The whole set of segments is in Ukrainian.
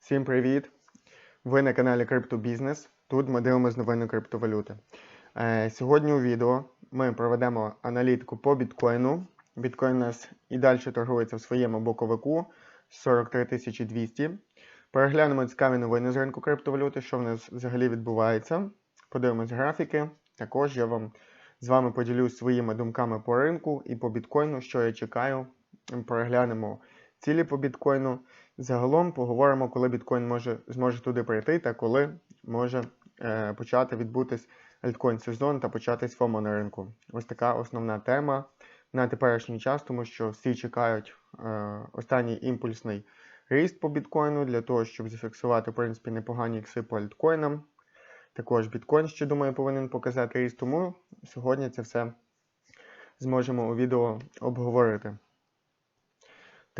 Всім привіт! Ви на каналі Криптобізнес. Тут ми дивимося новини криптовалюти. Е, Сьогодні у відео ми проведемо аналітику по біткоїну. Біткоін у нас і далі торгується в своєму боковику 43 200. Переглянемо цікаві новини з ринку криптовалюти, що в нас взагалі відбувається. Подивимось графіки. Також я вам з вами поділюсь своїми думками по ринку і по біткоїну, що я чекаю. Переглянемо цілі по біткоїну. Загалом поговоримо, коли біткоін може, зможе туди прийти та коли може е, почати відбутись альткоін сезон та початись ФОМО на ринку. Ось така основна тема на теперішній час, тому що всі чекають е, останній імпульсний ріст по біткоїну для того, щоб зафіксувати в принципі непогані ікси по альткоїнам. Також біткоін, ще думаю, повинен показати ріст, тому сьогодні це все зможемо у відео обговорити.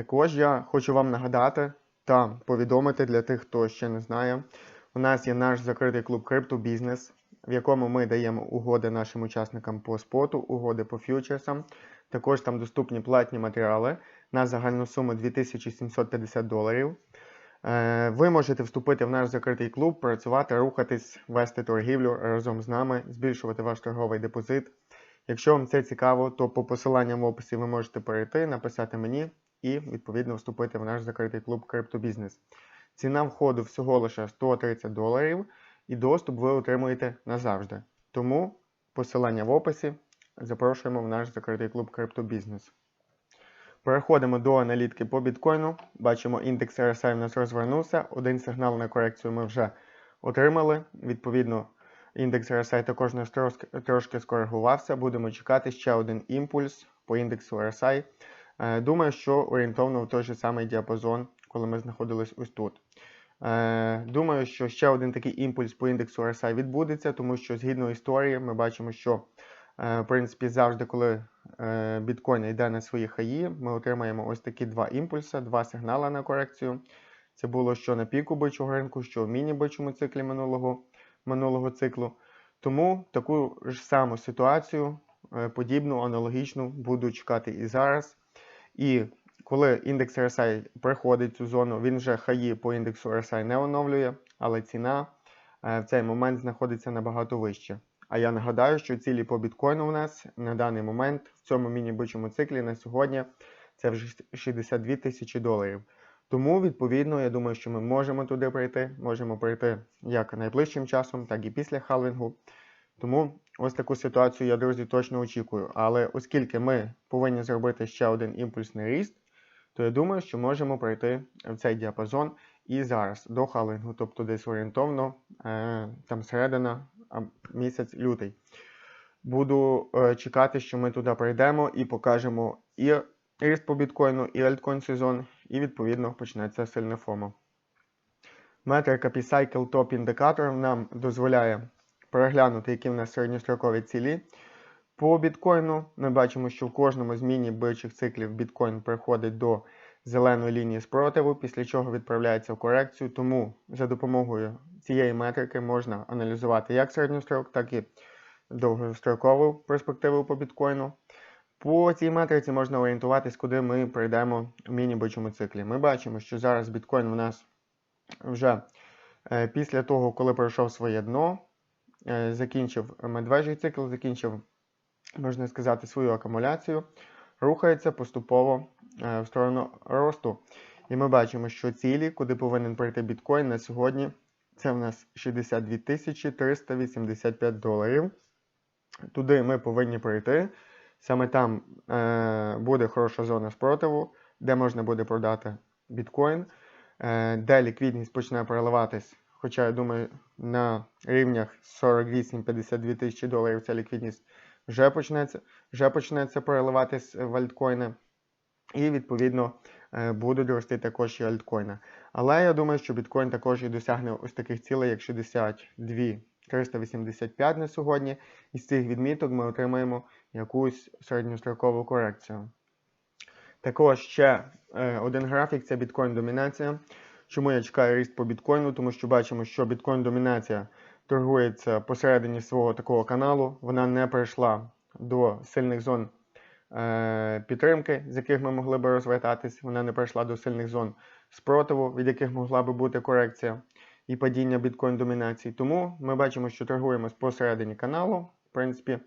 Також я хочу вам нагадати та повідомити для тих, хто ще не знає. У нас є наш закритий клуб Криптобізнес, в якому ми даємо угоди нашим учасникам по споту, угоди по фьючерсам. Також там доступні платні матеріали на загальну суму 2750 доларів. Е, Ви можете вступити в наш закритий клуб, працювати, рухатись, вести торгівлю разом з нами, збільшувати ваш торговий депозит. Якщо вам це цікаво, то по посиланням в описі ви можете перейти, написати мені і відповідно вступити в наш закритий клуб Криптобізнес. Ціна входу всього лише 130 доларів, і доступ ви отримуєте назавжди. Тому посилання в описі. Запрошуємо в наш закритий клуб Криптобізнес. Переходимо до аналітики по біткоїну. Бачимо, індекс RSI в нас розвернувся. Один сигнал на корекцію ми вже отримали. Відповідно, індекс RSI також нас трошки скоригувався. Будемо чекати ще один імпульс по індексу RSI. Е, Думаю, що орієнтовно в той же самий діапазон, коли ми знаходились ось тут. Е, Думаю, що ще один такий імпульс по індексу RSI відбудеться, тому що згідно історії ми бачимо, що е, в принципі завжди, коли біткоін йде на свої хаї, ми отримаємо ось такі два імпульси, два сигнали на корекцію. Це було що на піку бичого ринку, що в міні-бичому циклі минулого, минулого циклу. Тому таку ж саму ситуацію, подібну, аналогічну, буду чекати і зараз. І коли індекс RSI приходить цю зону, він вже хаї по індексу RSI не оновлює, але ціна е, в цей момент знаходиться набагато вище. А я нагадаю, що цілі по біткоїну у нас на даний момент в цьому міні-бичому циклі на сьогодні це вже 62 тисячі доларів. Тому, відповідно, я думаю, що ми можемо туди прийти, можемо прийти як найближчим часом, так і після халвінгу. Тому ось таку ситуацію я, друзі, точно очікую. Але оскільки ми повинні зробити ще один імпульсний ріст, то я думаю, що можемо пройти в цей діапазон і зараз до халингу, тобто десь орієнтовно е, там середина місяць лютий. Буду е, чекати, що ми туди прийдемо і покажемо і ріст по біткоїну, і альткоін сезон, і відповідно почнеться сильне ФОМО. Метрика P-Cycle Top індикатор нам дозволяє переглянути, які в нас середньострокові цілі. По біткоїну ми бачимо, що в кожному з міні-бичих циклів біткоін приходить до зеленої лінії спротиву, після чого відправляється в корекцію. Тому за допомогою цієї метрики можна аналізувати як середньострок, так і довгострокову перспективу по біткоїну. По цій метриці можна орієнтуватись, куди ми прийдемо в міні-бичому циклі. Ми бачимо, що зараз біткоін у нас вже е, після того, коли пройшов своє дно, закінчив медвежий цикл, закінчив можна сказати, свою акумуляцію, рухається поступово е, в сторону росту. І ми бачимо, що цілі, куди повинен прийти біткоін на сьогодні, це в нас 62 385 доларів. Туди ми повинні прийти. Саме там е, буде хороша зона спротиву, де можна буде продати біткоін, е, де ліквідність почне переливатись. Хоча, я думаю, на рівнях 48-52 тисячі доларів ця ліквідність вже почнеться вже почнеться переливатись в альткоїни. І, відповідно, е, будуть рости також і альткоїни. Але я думаю, що біткоін також і досягне ось таких цілей, як 62 385 на сьогодні. І з цих відміток ми отримаємо якусь середньострокову корекцію. Також ще е, один графік це біткоін-домінація. Чому я чекаю ріст по біткоїну? Тому що бачимо, що біткоін-домінація торгується посередині свого такого каналу. Вона не прийшла до сильних зон е, підтримки, з яких ми могли би розвертатись. Вона не прийшла до сильних зон спротиву, від яких могла би бути корекція і падіння біткоін домінації. Тому ми бачимо, що торгуємо посередині каналу. В принципі,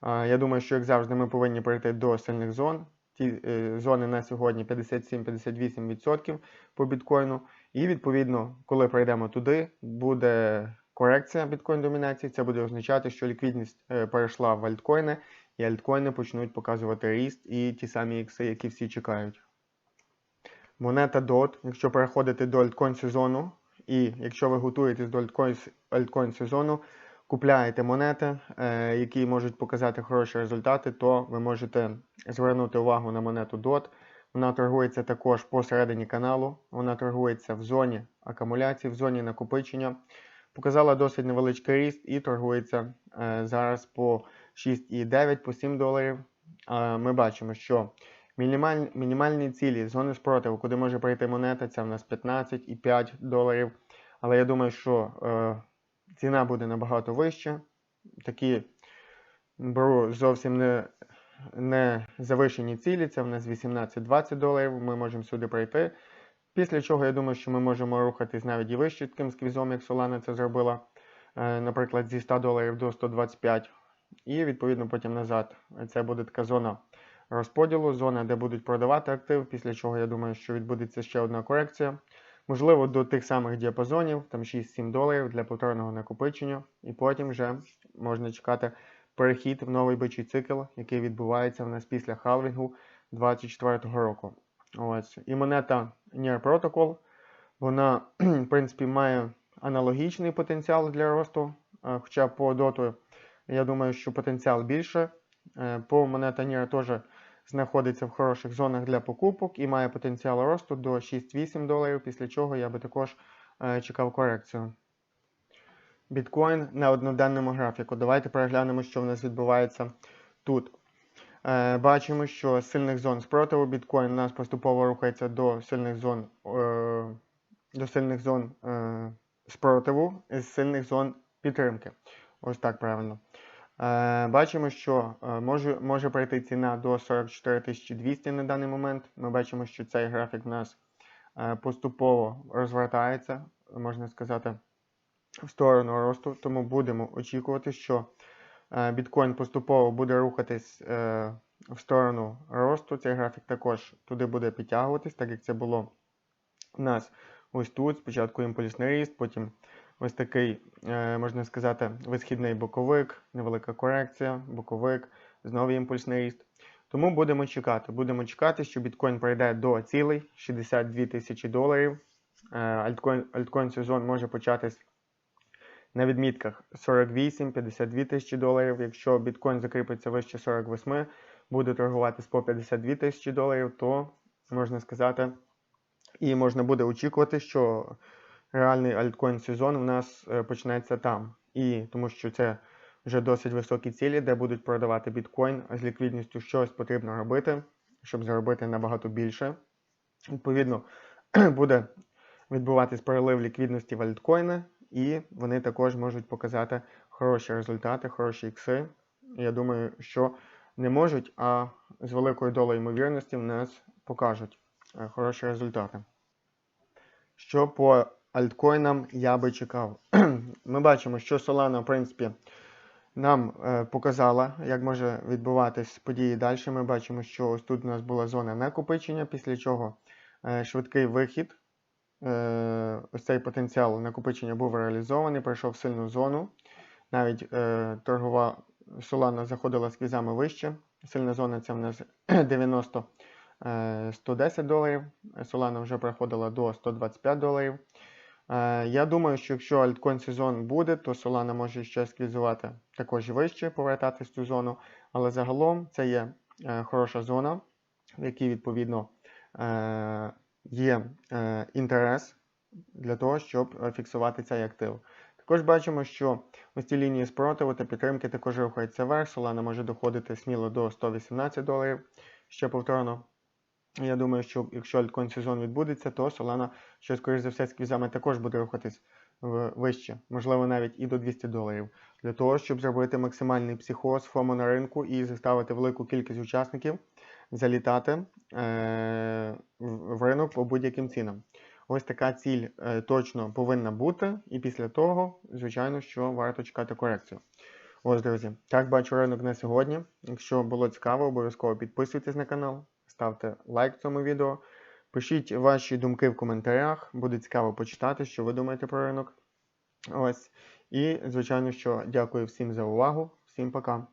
а, я думаю, що як завжди, ми повинні перейти до сильних зон. Ті е, зони на сьогодні 57-58% по біткоїну. І відповідно, коли прийдемо туди, буде корекція біткоін домінації. Це буде означати, що ліквідність е, перейшла в альткоїни, і альткоїни почнуть показувати ріст і ті самі ікси, які всі чекають. Монета DOT, якщо переходите до альткоін сезону, і якщо ви готуєтесь до альткоін, сезону, купляєте монети, е, які можуть показати хороші результати, то ви можете звернути увагу на монету DOT. Вона торгується також посередині каналу, вона торгується в зоні акумуляції, в зоні накопичення. Показала досить невеличкий ріст і торгується е, зараз по 6,9 по 7 доларів. Ми бачимо, що мінімаль, мінімальні цілі зони спротиву, куди може прийти монета, це в нас 15,5 доларів. Але я думаю, що е, ціна буде набагато вища. Такі беру зовсім не, не завишені цілі, це в нас 18-20 доларів. Ми можемо сюди прийти. Після чого я думаю, що ми можемо рухатись навіть і вище таким сквізом, як Solana це зробила, е, наприклад, зі 100 доларів до 125. І відповідно потім назад. Це буде така зона розподілу, зона, де будуть продавати актив, після чого я думаю, що відбудеться ще одна корекція. Можливо, до тих самих діапазонів, там 6-7 доларів для повторного накопичення, і потім вже можна чекати перехід в новий бичий цикл, який відбувається в нас після халвінгу 2024 року. Ось. І монета Near Protocol, вона, в принципі, має аналогічний потенціал для росту. е, Хоча по доту, я думаю, що потенціал більше. Е, По монета Near теж знаходиться в хороших зонах для покупок і має потенціал росту до 6-8 доларів, після чого я би також е, чекав корекцію. Біткоін на одноденному графіку. Давайте переглянемо, що в нас відбувається тут. Е, Бачимо, що з сильних зон спротиву біткоін у нас поступово рухається до сильних зон е, до сильних зон е, спротиву з сильних зон підтримки. Ось так правильно. Бачимо, що може, може прийти ціна до 44 200 на даний момент. Ми бачимо, що цей графік в нас поступово розвертається, можна сказати, в сторону росту. Тому будемо очікувати, що е, біткоін поступово буде рухатись е, в сторону росту. Цей графік також туди буде підтягуватись, так як це було у нас ось тут. Спочатку імпульсний ріст, потім ось такий, е, можна сказати, висхідний боковик, невелика корекція, боковик, знову імпульсний ріст. Тому будемо чекати. Будемо чекати, що біткоін прийде до цілей 62 тисячі доларів. Е, Альткоін, альткоін сезон може початись на відмітках 48-52 тисячі доларів. Якщо біткоін закріпиться вище 48, буде торгуватись по 52 тисячі доларів, то можна сказати, і можна буде очікувати, що реальний альткоін сезон у нас е, почнеться там. І тому що це вже досить високі цілі, де будуть продавати біткоін, з ліквідністю щось потрібно робити, щоб заробити набагато більше. Відповідно, буде відбуватись перелив ліквідності в альткоїни, і вони також можуть показати хороші результати, хороші ікси. Я думаю, що не можуть, а з великою долею ймовірності в нас покажуть е, хороші результати. Що по альткоїнам я би чекав? Ми бачимо, що Solana, в принципі, нам е, показала, як може відбуватись події далі. Ми бачимо, що ось тут у нас була зона накопичення, після чого е, швидкий вихід. Е, ось цей потенціал накопичення був реалізований, пройшов сильну зону. Навіть е, торгова Solana заходила сквізами вище. Сильна зона це в нас 90 е, 110 доларів. Solana вже проходила до 125 доларів. Е, Я думаю, що якщо альткоін сезон буде, то Solana може ще сквізувати також вище, повертатись в цю зону. Але загалом це є е, хороша зона, в якій відповідно е, є е, інтерес для того, щоб е, фіксувати цей актив. Також бачимо, що ось ці лінії спротиву та підтримки також рухаються вверх. Solana може доходити сміло до 118 доларів. Ще повторно. Я думаю, що якщо альткоін сезон відбудеться, то Solana, що скоріш за все, з квізами також буде рухатись вище, можливо, навіть і до 200 доларів, для того, щоб зробити максимальний психоз ФОМО на ринку і заставити велику кількість учасників залітати е- в ринок по будь-яким цінам. Ось така ціль е, точно повинна бути, і після того, звичайно, що варто чекати корекцію. Ось, друзі, так бачу ринок на сьогодні. Якщо було цікаво, обов'язково підписуйтесь на канал, ставте лайк цьому відео, пишіть ваші думки в коментарях, буде цікаво почитати, що ви думаєте про ринок. Ось. І, звичайно, що дякую всім за увагу. Всім пока.